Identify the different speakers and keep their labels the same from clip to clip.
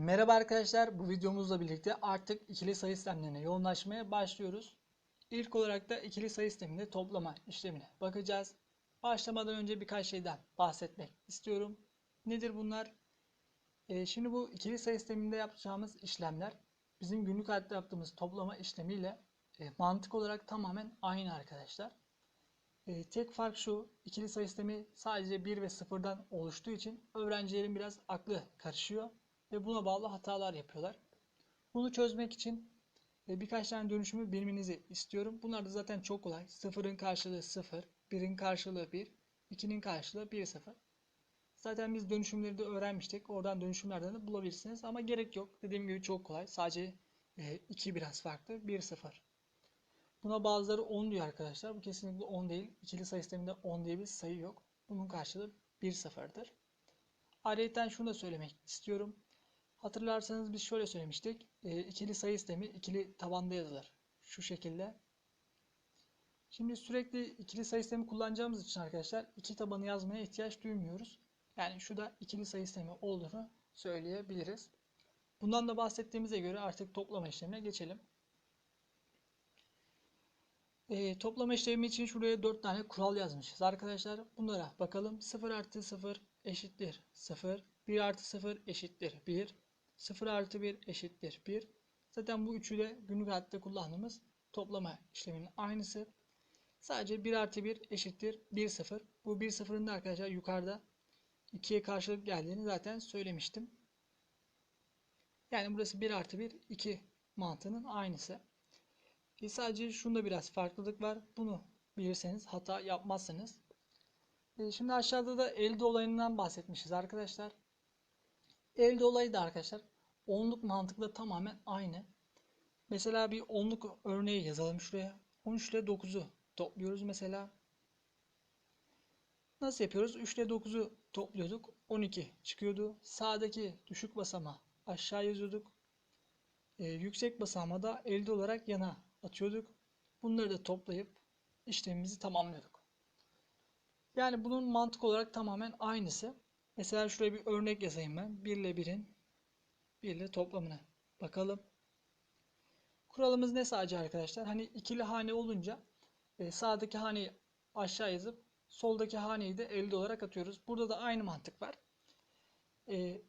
Speaker 1: Merhaba arkadaşlar, bu videomuzla birlikte artık ikili sayı sistemlerine yoğunlaşmaya başlıyoruz. İlk olarak da ikili sayı sisteminde toplama işlemine bakacağız. Başlamadan önce birkaç şeyden bahsetmek istiyorum. Nedir bunlar? Ee, şimdi bu ikili sayı sisteminde yapacağımız işlemler bizim günlük hayatta yaptığımız toplama işlemiyle e, mantık olarak tamamen aynı arkadaşlar. E, tek fark şu, ikili sayı sistemi sadece 1 ve 0'dan oluştuğu için öğrencilerin biraz aklı karışıyor ve buna bağlı hatalar yapıyorlar. Bunu çözmek için e, birkaç tane dönüşümü bilmenizi istiyorum. Bunlar da zaten çok kolay. 0'ın karşılığı 0, 1'in karşılığı 1, 2'nin karşılığı 1, 0. Zaten biz dönüşümleri de öğrenmiştik. Oradan dönüşümlerden de bulabilirsiniz ama gerek yok. Dediğim gibi çok kolay. Sadece 2 biraz farklı, 1, 0. Buna bazıları 10 diyor arkadaşlar. Bu kesinlikle 10 değil. İkili sayı sisteminde 10 diye bir sayı yok. Bunun karşılığı 1 sıfırdır. Ayrıca şunu da söylemek istiyorum. Hatırlarsanız biz şöyle söylemiştik. E, ikili sayı sistemi ikili tabanda yazılır. Şu şekilde. Şimdi sürekli ikili sayı sistemi kullanacağımız için arkadaşlar iki tabanı yazmaya ihtiyaç duymuyoruz. Yani şu da ikili sayı sistemi olduğunu söyleyebiliriz. Bundan da bahsettiğimize göre artık toplama işlemine geçelim. E, toplama işlemi için şuraya 4 tane kural yazmışız arkadaşlar. Bunlara bakalım. 0 artı 0 eşittir 0. 1 artı 0 eşittir 1. 0 artı 1 eşittir 1. Zaten bu üçü de günlük hayatta kullandığımız toplama işleminin aynısı. Sadece 1 artı 1 eşittir 1 0. Bu 1 0'ın da arkadaşlar yukarıda 2'ye karşılık geldiğini zaten söylemiştim. Yani burası 1 artı 1 2 mantığının aynısı. E sadece şunda biraz farklılık var. Bunu bilirseniz hata yapmazsınız. E şimdi aşağıda da elde olayından bahsetmişiz arkadaşlar. Elde olayı da arkadaşlar onluk mantıkla tamamen aynı. Mesela bir onluk örneği yazalım şuraya. 13 ile 9'u topluyoruz mesela. Nasıl yapıyoruz? 3 ile 9'u topluyorduk. 12 çıkıyordu. Sağdaki düşük basama aşağı yazıyorduk. E, yüksek basama da elde olarak yana atıyorduk. Bunları da toplayıp işlemimizi tamamlıyorduk. Yani bunun mantık olarak tamamen aynısı. Mesela şuraya bir örnek yazayım ben. 1 ile 1'in 1 ile toplamına bakalım. Kuralımız ne sadece arkadaşlar? Hani ikili hane olunca e, sağdaki haneyi aşağı yazıp soldaki haneyi de elde olarak atıyoruz. Burada da aynı mantık var. E,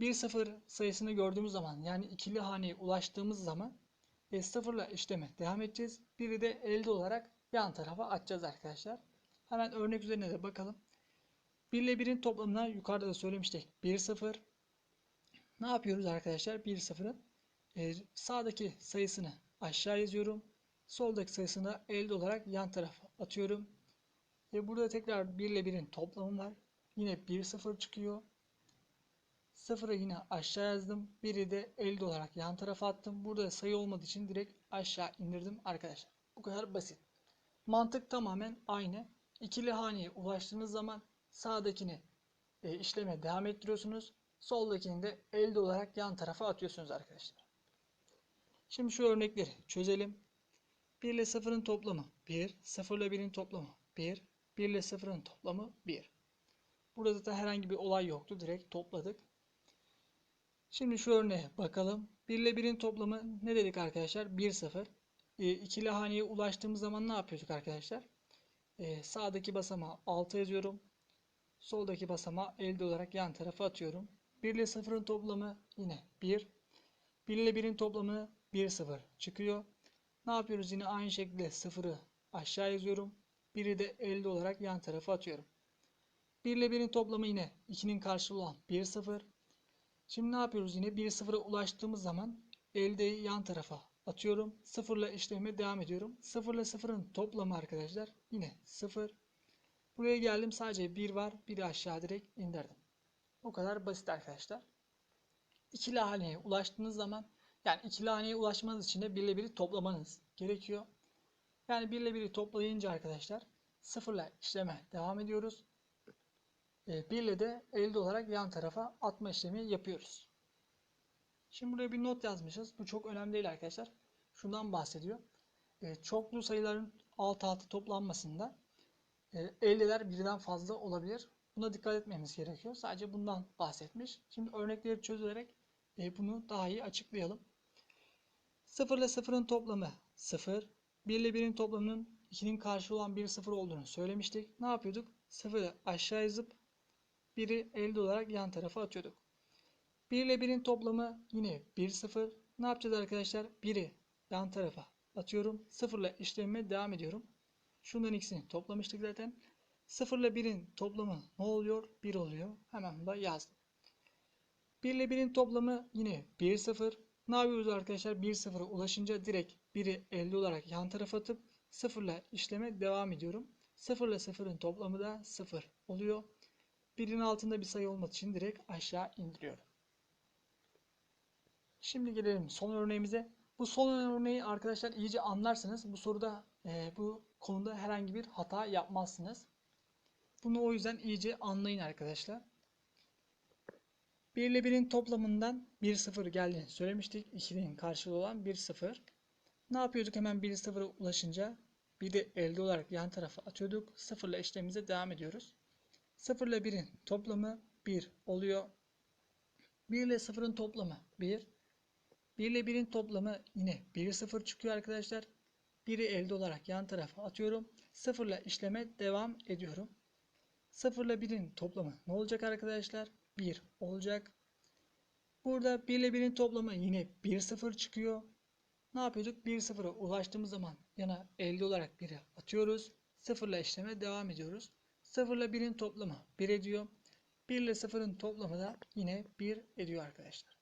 Speaker 1: 1 0 sayısını gördüğümüz zaman yani ikili haneye ulaştığımız zaman e, sıfırla işleme devam edeceğiz. Biri de elde olarak yan tarafa atacağız arkadaşlar. Hemen örnek üzerine de bakalım. 1 ile 1'in toplamına yukarıda da söylemiştik. 1 0. Ne yapıyoruz arkadaşlar? 1 0'ın e, sağdaki sayısını aşağı yazıyorum. Soldaki sayısını elde olarak yan tarafa atıyorum. Ve burada tekrar 1 ile 1'in toplamı var. Yine 1 0 çıkıyor. 0'ı yine aşağı yazdım. 1'i de elde olarak yan tarafa attım. Burada sayı olmadığı için direkt aşağı indirdim arkadaşlar. Bu kadar basit. Mantık tamamen aynı. İkili haneye ulaştığınız zaman sağdakini e, işleme devam ettiriyorsunuz. Soldakini de elde olarak yan tarafa atıyorsunuz arkadaşlar. Şimdi şu örnekleri çözelim. 1 ile 0'ın toplamı 1, 0 ile 1'in toplamı 1, 1 ile 0'ın toplamı 1. Burada da herhangi bir olay yoktu. Direkt topladık. Şimdi şu örneğe bakalım. 1 ile 1'in toplamı ne dedik arkadaşlar? 1 0. E, ikili haneye ulaştığımız zaman ne yapıyorduk arkadaşlar? E, sağdaki basamağı 6 yazıyorum. Soldaki basamağı elde olarak yan tarafa atıyorum. 1 ile 0'ın toplamı yine 1. 1 ile 1'in toplamı 1 0 çıkıyor. Ne yapıyoruz? Yine aynı şekilde 0'ı aşağı yazıyorum. 1'i de elde olarak yan tarafa atıyorum. 1 ile 1'in toplamı yine 2'nin karşılığı olan 1 0. Şimdi ne yapıyoruz yine? 1 sıfıra ulaştığımız zaman eldeyi yan tarafa atıyorum. 0 ile işleme devam ediyorum. 0 ile 0'ın toplamı arkadaşlar yine 0. Buraya geldim sadece 1 var. 1'i aşağı direkt indirdim. O kadar basit arkadaşlar. İkili haneye ulaştığınız zaman yani ikili haneye ulaşmanız için de 1 ile 1'i toplamanız gerekiyor. Yani 1 ile 1'i toplayınca arkadaşlar 0 ile işleme devam ediyoruz. 1 ile de elde olarak yan tarafa atma işlemi yapıyoruz. Şimdi buraya bir not yazmışız. Bu çok önemli değil arkadaşlar. Şundan bahsediyor. Çoklu sayıların alt alta toplanmasında eldeler birden fazla olabilir. Buna dikkat etmemiz gerekiyor. Sadece bundan bahsetmiş. Şimdi örnekleri çözülerek e, bunu daha iyi açıklayalım. 0 ile 0'ın toplamı 0. 1 ile 1'in toplamının 2'nin karşı olan 1 0 olduğunu söylemiştik. Ne yapıyorduk? 0'ı aşağı yazıp 1'i elde olarak yan tarafa atıyorduk. 1 ile 1'in toplamı yine 1 0. Ne yapacağız arkadaşlar? 1'i yan tarafa atıyorum. 0 ile işlemime devam ediyorum. Şunların ikisini toplamıştık zaten. 0 ile 1'in toplamı ne oluyor? 1 oluyor. Hemen burada yazdım. 1 ile 1'in toplamı yine 1 0. Ne yapıyoruz arkadaşlar? 1 0'a ulaşınca direkt 1'i elde olarak yan tarafa atıp 0 ile işleme devam ediyorum. 0 ile 0'ın toplamı da 0 oluyor. 1'in altında bir sayı olmadığı için direkt aşağı indiriyorum. Şimdi gelelim son örneğimize. Bu son örneği arkadaşlar iyice anlarsınız. Bu soruda e, bu konuda herhangi bir hata yapmazsınız. Bunu o yüzden iyice anlayın arkadaşlar. 1 ile 1'in toplamından 1 0 geldiğini söylemiştik. 2'nin karşılığı olan 1 0. Ne yapıyorduk hemen 1 0'a ulaşınca? Bir de elde olarak yan tarafa atıyorduk. 0 ile işlemimize devam ediyoruz. 0 ile 1'in toplamı 1 oluyor. 1 ile 0'ın toplamı 1. 1 ile 1'in toplamı yine 1 0 çıkıyor arkadaşlar. 1'i elde olarak yan tarafa atıyorum. 0 ile işleme devam ediyorum. 0 ile 1'in toplamı ne olacak arkadaşlar? 1 olacak. Burada 1 ile 1'in toplamı yine 1 0 çıkıyor. Ne yapıyorduk? 1 0'a ulaştığımız zaman yana elde olarak 1'i atıyoruz. 0 ile işleme devam ediyoruz. 0 ile 1'in toplamı 1 ediyor. 1 ile 0'ın toplamı da yine 1 ediyor arkadaşlar.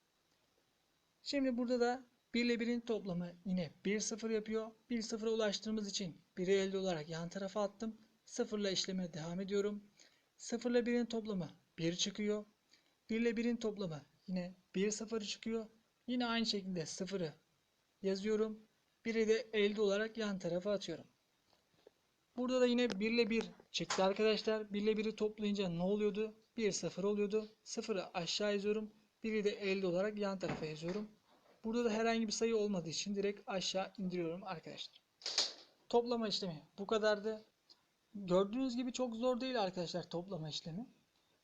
Speaker 1: Şimdi burada da 1 ile 1'in toplamı yine 1 0 yapıyor. 1 0'a ulaştığımız için 1'i elde olarak yan tarafa attım. 0 ile işleme devam ediyorum. 0 ile 1'in toplamı 1 çıkıyor. 1 ile 1'in toplamı yine 1 0 çıkıyor. Yine aynı şekilde 0'ı yazıyorum. 1'i de elde olarak yan tarafa atıyorum. Burada da yine 1 ile 1 çıktı arkadaşlar. 1 ile 1'i toplayınca ne oluyordu? 1 0 oluyordu. 0'ı aşağı yazıyorum. 1'i de elde olarak yan tarafa yazıyorum. Burada da herhangi bir sayı olmadığı için direkt aşağı indiriyorum arkadaşlar. Toplama işlemi bu kadardı. Gördüğünüz gibi çok zor değil arkadaşlar toplama işlemi.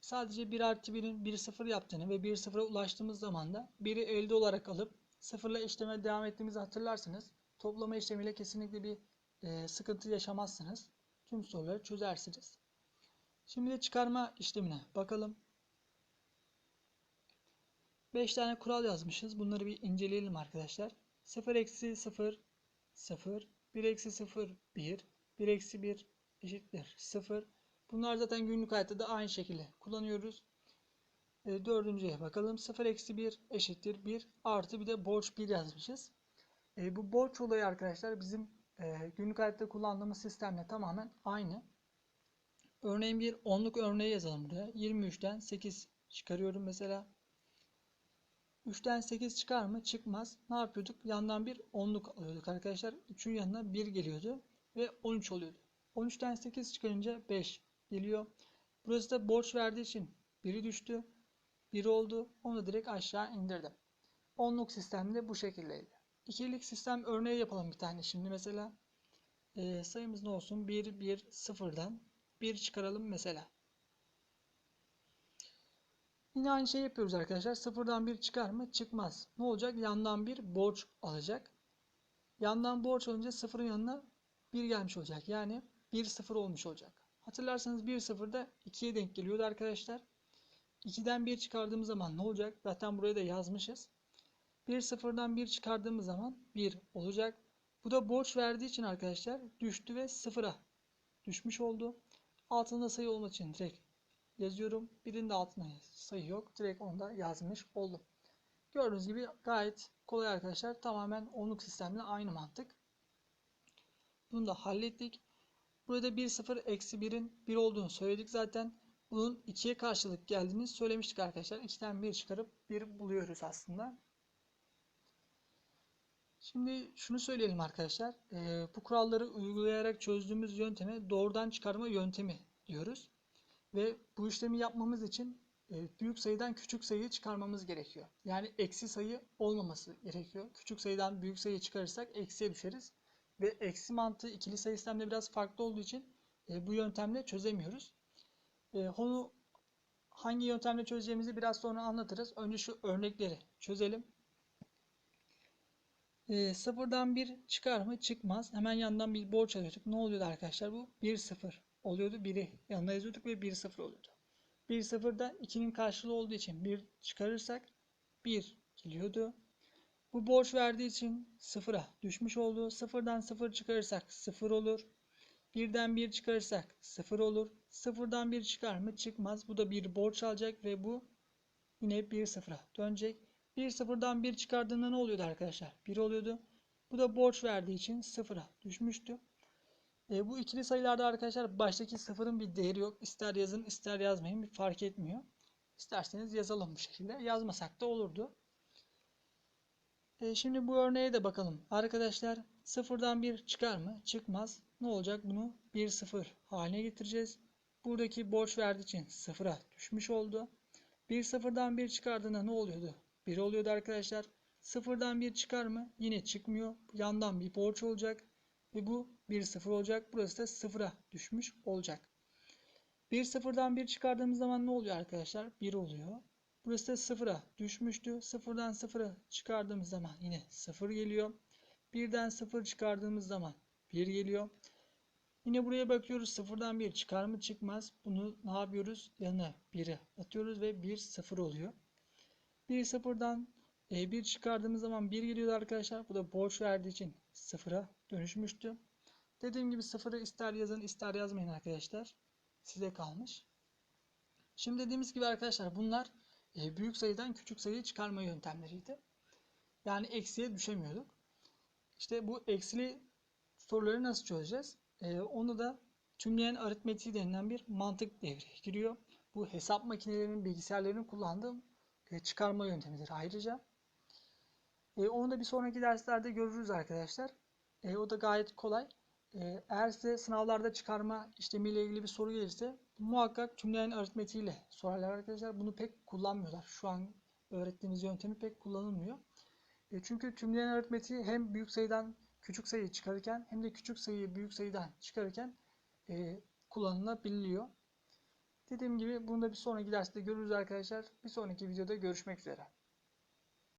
Speaker 1: Sadece 1 artı 1'in 1 0 yaptığını ve 1 0'a ulaştığımız zaman da 1'i elde olarak alıp 0 ile işleme devam ettiğimizi hatırlarsınız. Toplama işlemiyle kesinlikle bir e, sıkıntı yaşamazsınız. Tüm soruları çözersiniz. Şimdi de çıkarma işlemine bakalım. 5 tane kural yazmışız. Bunları bir inceleyelim arkadaşlar. 0 eksi 0 0 1 eksi 0 1 1 eksi 1 eşittir 0. Bunlar zaten günlük hayatta da aynı şekilde kullanıyoruz. E, dördüncüye bakalım. 0 eksi 1 eşittir 1 artı bir de borç 1 yazmışız. E, bu borç olayı arkadaşlar bizim e, günlük hayatta kullandığımız sistemle tamamen aynı. Örneğin bir onluk örneği yazalım buraya. 23'ten 8 çıkarıyorum mesela. 3'ten 8 çıkar mı? Çıkmaz. Ne yapıyorduk? Yandan bir onluk alıyorduk arkadaşlar. 3'ün yanına 1 geliyordu ve 13 oluyordu. 13'ten 8 çıkarınca 5 geliyor. Burası da borç verdiği için 1'i düştü. 1 oldu. Onu direkt aşağı indirdim. Onluk sistemi de bu şekildeydi. İkilik sistem örneği yapalım bir tane şimdi mesela. E, sayımız ne olsun? 1, 1, 0'dan 1 çıkaralım mesela. Yine aynı şey yapıyoruz arkadaşlar. Sıfırdan bir çıkar mı? Çıkmaz. Ne olacak? Yandan bir borç alacak. Yandan borç alınca sıfırın yanına bir gelmiş olacak. Yani 1 sıfır olmuş olacak. Hatırlarsanız 1 sıfırda 2'ye denk geliyordu arkadaşlar. 2'den 1 çıkardığımız zaman ne olacak? Zaten buraya da yazmışız. 1 sıfırdan 1 çıkardığımız zaman 1 olacak. Bu da borç verdiği için arkadaşlar düştü ve sıfıra düşmüş oldu. Altında sayı olmak için direkt yazıyorum. Birinde altında sayı yok. Direkt onu da yazmış oldum. Gördüğünüz gibi gayet kolay arkadaşlar. Tamamen onluk sistemle aynı mantık. Bunu da hallettik. Burada 1 0 eksi 1'in 1 olduğunu söyledik zaten. Bunun 2'ye karşılık geldiğini söylemiştik arkadaşlar. 2'den 1 çıkarıp 1 buluyoruz aslında. Şimdi şunu söyleyelim arkadaşlar. Ee, bu kuralları uygulayarak çözdüğümüz yönteme doğrudan çıkarma yöntemi diyoruz. Ve bu işlemi yapmamız için e, büyük sayıdan küçük sayıyı çıkarmamız gerekiyor. Yani eksi sayı olmaması gerekiyor. Küçük sayıdan büyük sayı çıkarırsak eksiye düşeriz. Ve eksi mantığı ikili sayı sistemde biraz farklı olduğu için e, bu yöntemle çözemiyoruz. E, onu hangi yöntemle çözeceğimizi biraz sonra anlatırız. Önce şu örnekleri çözelim. E, sıfırdan 1 çıkar mı? Çıkmaz. Hemen yandan bir borç alıyorduk. Ne oluyordu arkadaşlar bu? 1 0 oluyordu. 1'i yanına yazıyorduk ve 1 0 oluyordu. 1 0'da 2'nin karşılığı olduğu için 1 çıkarırsak 1 geliyordu. Bu borç verdiği için sıfıra düşmüş oldu. Sıfırdan 0 çıkarırsak 0 olur. Birden 1 çıkarırsak 0 olur. Sıfırdan 1 çıkar mı? Çıkmaz. Bu da bir borç alacak ve bu yine 1 sıfıra dönecek. 1 sıfırdan 1 çıkardığında ne oluyordu arkadaşlar? 1 oluyordu. Bu da borç verdiği için sıfıra düşmüştü. E, bu ikili sayılarda arkadaşlar baştaki sıfırın bir değeri yok. İster yazın ister yazmayın bir fark etmiyor. İsterseniz yazalım bu şekilde. Yazmasak da olurdu. E, şimdi bu örneğe de bakalım. Arkadaşlar sıfırdan 1 çıkar mı? Çıkmaz. Ne olacak? Bunu 1 0 haline getireceğiz. Buradaki borç verdiği için sıfıra düşmüş oldu. 1 sıfırdan 1 çıkardığında ne oluyordu? 1 oluyordu arkadaşlar. Sıfırdan 1 çıkar mı? Yine çıkmıyor. Yandan bir borç olacak. Ve bu 1 0 olacak. Burası da sıfıra düşmüş olacak. 1 sıfırdan 1 çıkardığımız zaman ne oluyor arkadaşlar? 1 oluyor. Burası da sıfıra düşmüştü. Sıfırdan sıfıra çıkardığımız zaman yine sıfır geliyor. Birden sıfır çıkardığımız zaman 1 geliyor. Yine buraya bakıyoruz. Sıfırdan 1 çıkar mı çıkmaz. Bunu ne yapıyoruz? Yanına 1'i atıyoruz ve 1 0 oluyor. 1 sıfırdan 1 çıkardığımız zaman 1 geliyor arkadaşlar. Bu da borç verdiği için sıfıra dönüşmüştü. Dediğim gibi sıfırı ister yazın ister yazmayın arkadaşlar. Size kalmış. Şimdi dediğimiz gibi arkadaşlar bunlar e, büyük sayıdan küçük sayıyı çıkarma yöntemleriydi. Yani eksiye düşemiyorduk. İşte bu eksili soruları nasıl çözeceğiz? E, onu da tümleyen aritmetiği denilen bir mantık devreye giriyor. Bu hesap makinelerinin, bilgisayarların kullandığı e, çıkarma yöntemidir ayrıca. Onu da bir sonraki derslerde görürüz arkadaşlar. O da gayet kolay. E, eğer size sınavlarda çıkarma işlemiyle ilgili bir soru gelirse muhakkak tümleyen aritmetiğiyle sorarlar arkadaşlar. Bunu pek kullanmıyorlar. Şu an öğrettiğimiz yöntemi pek kullanılmıyor. E, çünkü tümleyen aritmetiği hem büyük sayıdan küçük sayıyı çıkarırken hem de küçük sayıyı büyük sayıdan çıkarırken e, kullanılabiliyor. Dediğim gibi bunu da bir sonraki derste görürüz arkadaşlar. Bir sonraki videoda görüşmek üzere.